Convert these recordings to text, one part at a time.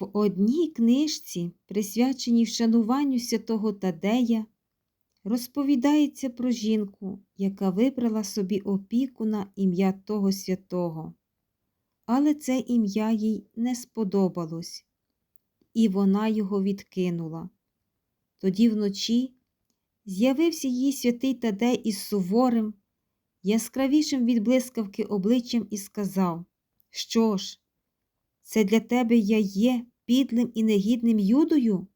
В одній книжці, присвяченій вшануванню святого Тадея, розповідається про жінку, яка вибрала собі опіку на ім'я того святого. Але це ім'я їй не сподобалось, і вона його відкинула. Тоді вночі з'явився їй святий Тадей із суворим, яскравішим від блискавки обличчям і сказав, що ж, це для тебе я є підлим і негідним юдою?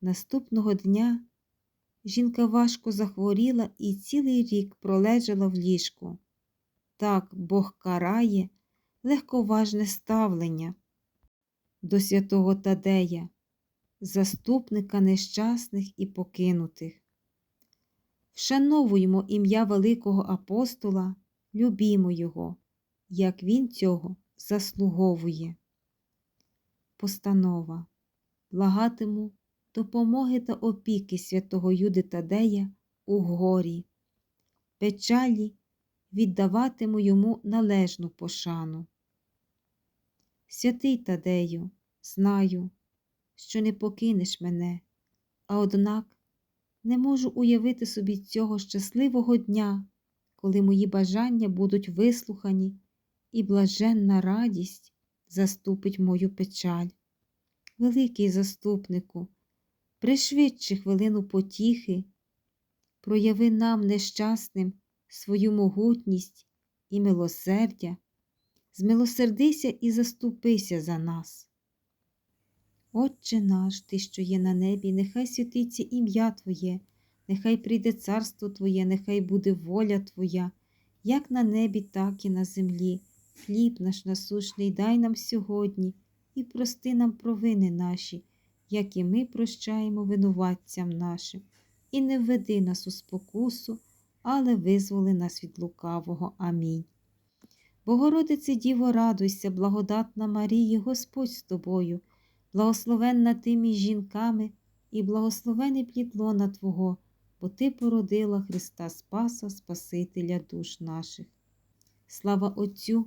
Наступного дня жінка важко захворіла і цілий рік пролежала в ліжку. Так Бог карає легковажне ставлення до святого Тадея, заступника нещасних і покинутих. Вшановуємо ім'я великого апостола, любімо його, як він цього заслуговує. Постанова благатиму допомоги та опіки святого Юди Тадея у горі, печалі віддаватиму йому належну пошану. Святий Тадею, знаю, що не покинеш мене, а однак не можу уявити собі цього щасливого дня, коли мої бажання будуть вислухані і блаженна радість заступить мою печаль. Великий заступнику, пришвидши хвилину потіхи, прояви нам нещасним свою могутність і милосердя, змилосердися і заступися за нас. Отче наш, Ти, що є на небі, нехай святиться ім'я Твоє, нехай прийде царство Твоє, нехай буде воля Твоя, як на небі, так і на землі. Хліб наш насушний дай нам сьогодні і прости нам провини наші, як і ми прощаємо винуватцям нашим, і не введи нас у спокусу, але визволи нас від лукавого. Амінь. Богородице Діво, радуйся, благодатна Марії, Господь з тобою, благословенна ти між жінками, і благословений плід лона Твого, бо Ти породила Христа Спаса, Спасителя душ наших. Слава Отцю